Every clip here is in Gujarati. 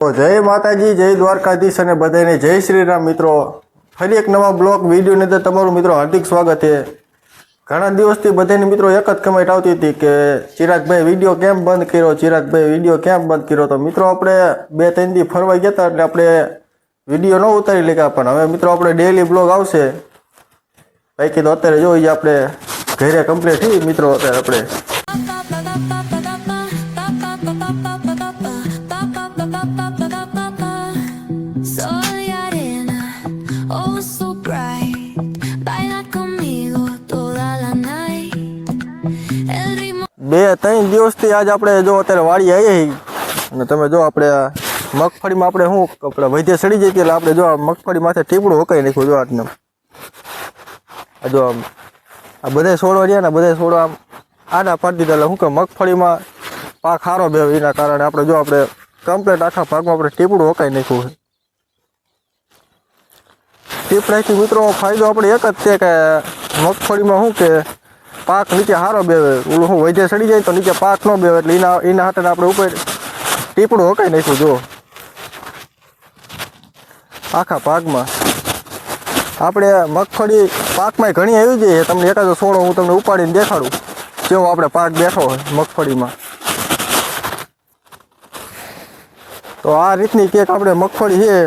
જય માતાજી, જય દ્વારકાધીશ અને બધાને જય શ્રી રામ મિત્રો. ફરી એક નવા બ્લોગ વિડીયોની અંદર તમારું મિત્રો હાર્દિક સ્વાગત છે. ઘણા દિવસથી બધાની મિત્રો એક જ કમેન્ટ આવતી હતી કે, ચિરાગભાઈ, વીડિયો કેમ બંધ કર્યો? ચિરાગભાઈ, વીડિયો કેમ બંધ કર્યો? તો મિત્રો આપણે બે ત્રણ દી ફરવા ગયા હતા એટલે આપણે વીડિયો ન ઉતારી લીધા, પણ હવે મિત્રો આપણે ડેલી બ્લોગ આવશે. બાકી તો અત્યારે જોઈએ આપણે ઘરે કમ્પ્લીટ થઈ મિત્રો અત્યારે આપણે. ત્રણ દિવસથી આજ આપણે જો અત્યારે વાડી આવી અને તમે જો આપણે મગફળીમાં આપણે શું આપણે વૈદ્ય સડી જઈએ એટલે આપણે જો આ મગફળી માથે ટીપડું હકાઈ નાખ્યું જો આજને આ જો આમ, આ બધા છોડો રહ્યા ને બધા છોડો આમ આના પાડી દીધા. એટલે શું કે મગફળીમાં પાક સારો બે એના કારણે આપણે જો આપણે કમ્પ્લેટ આખા ભાગમાં આપણે ટીપડું હકાઈ નાખ્યું છે. ટીપડાથી મિત્રો ફાયદો આપણે એક જ છે કે મગફળીમાં શું કે પાક નીચે સારો બેવે. શું વૈદ્ય સડી જાય તો નીચે પાક ન બેવે એટલે એના એના હાથે આપણે ઉપર ટીપડું હકાઈ નાખ્યું, જો. આખા પાકમાં. આપણે મગફળી પાકમાં ઘણી આવી છે. તમને એકાદો સોળો હું તમને ઉપાડીને દેખાડું. જેવો આપણે પાક બેઠો હોય મગફળીમાં. તો આ રીતની કેક આપણે મગફળી છે.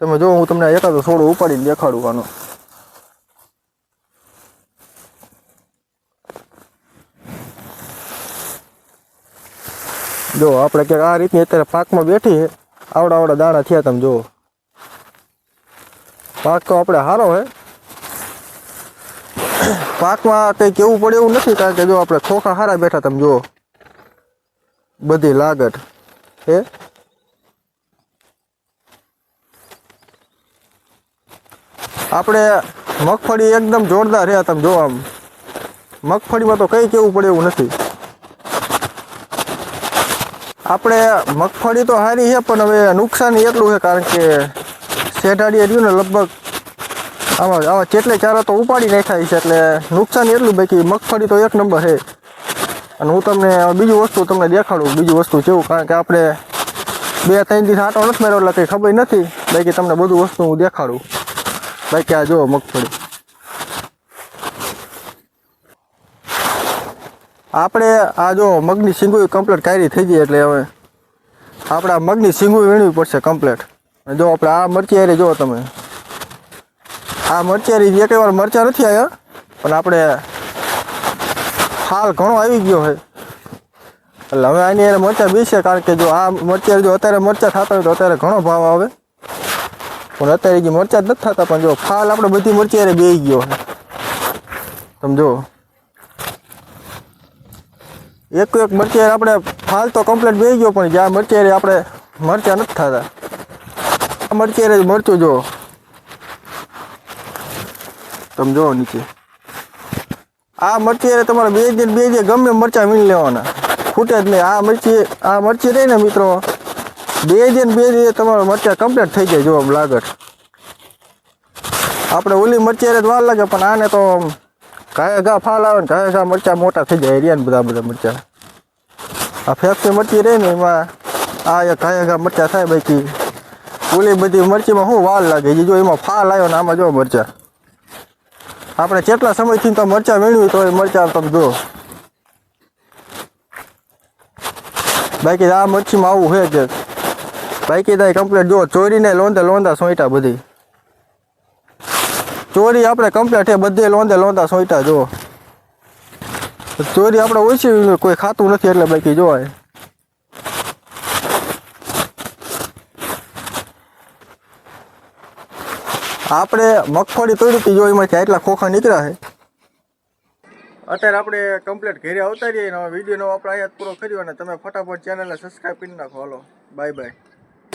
તમે જો, હું તમને એકાદો સોળો ઉપાડીને દેખાડું આનો. જો, આપણે ક્યાંક આ રીતની અત્યારે પાકમાં બેઠી છે. આવડા આવડા દાણા થયા તમે જુઓ. પાક તો આપણે સારો હે પાકમાં કંઈ કેવું પડે એવું નથી, કારણ કે જો આપણે ખોખા સારા બેઠા તમે જુઓ. બધી લાગત હે? આપણે મગફળી એકદમ જોરદાર રહ્યા તમે જો આમ. મગફળીમાં તો કંઈ કેવું પડે એવું નથી. આપણે મગફળી તો સારી છે, પણ હવે નુકસાન એટલું છે, કારણ કે શેઢાડીએ રહ્યું ને લગભગ આમાં આવા જેટલે ચારા તો ઉપાડી નાખાય છે, એટલે નુકસાન એટલું બાકી મગફળી તો એક નંબર છે. અને હું તમને બીજું વસ્તુ તમને દેખાડું, બીજું વસ્તુ જેવું કારણ કે આપણે બે ત્રણ દિવસ આટો નથી મેળવો એટલે કંઈ ખબર નથી. બાકી તમને બધું વસ્તુ હું દેખાડું. બાકી આ જુઓ મગફળી. આપણે આ જો મગની સિંગુઈ કમ્પ્લીટ કાયરી થઈ ગઈ એટલે હવે આપણે આ મગની સિંગુઈ વીણવી પડશે કમ્પ્લીટ જો આપણે આ મરચિયારી જુઓ તમે. આ મરચિયારી એક વાર મરચા નથી આવ્યા પણ આપણે હાલ ઘણો આવી ગયો હોય એટલે હવે આની એને મરચા બેસે, કારણ કે જો આ મરચિયારી જો અત્યારે મરચા થતા હોય તો અત્યારે ઘણો ભાવ આવે. પણ અત્યારે જે મરચા જ નથી થતા, પણ જો ફાલ આપણે બધી મરચિયારે બે ગયો હોય તમે જુઓ. એક એક મરચિયાર આપણે ફાલ તો કમ્પ્લીટ બે ગયો પણ જ્યાં મરચાં આપણે મરચાં નથી થતા. આ મરચાં જ મરચું જો. તમે જુઓ નીચે. આ મરચી તમારે બે દિન બે દિન ગમે મરચાં વીણી લેવાના. ખૂટે જ નહીં. આ મરચી આ મરચી રહી ને મિત્રો, બે દિન બે દિન તમારા મરચાં કમ્પ્લીટ થઈ જાય, જો લાગત. આપણે ઓલી મરચી જ વાર લાગે, પણ આને તો ઘાય ઘા ફાલ આવે ને ઘાય ઘા મરચાં મોટા થઈ જાય રહ્યા ને બધા બધા મરચાં આ ફેક્ટરી મરચી રહે ને એમાં આ એક ઘાય ઘા મરચાં થાય બાકી ઓલી બધી મરચીમાં શું વાલ લાગે છે જો એમાં ફાલ આવ્યો ને આમાં જો મરચાં આપણે કેટલા સમયથી તો મરચાં મેળવી તો એ મરચાં તમે જો બાકી આ મરચીમાં આવું છે કે બાકી તો કમ્પ્લીટ જો ચોરીને લોંદે લોંદા સોંટા બધી ચોરી આપણે કમ્પ્લીટ છે, બધે લોંધે લોંધા સોંટા જો ચોરી આપણે ઓછી કોઈ ખાતું નથી એટલે બાકી જોવાય. આપણે મગફળી તોડી હતી જો એમાંથી આટલા ખોખા નીકળ્યા છે. અત્યારે આપણે કમ્પ્લીટ ઘરે આવતા રહીએ વિડીયોનો આપણે અહીંયા પૂરો કર્યો અને તમે ફટાફટ ચેનલને સબસ્ક્રાઈબ કરી નાખો. હાલો બાય બાય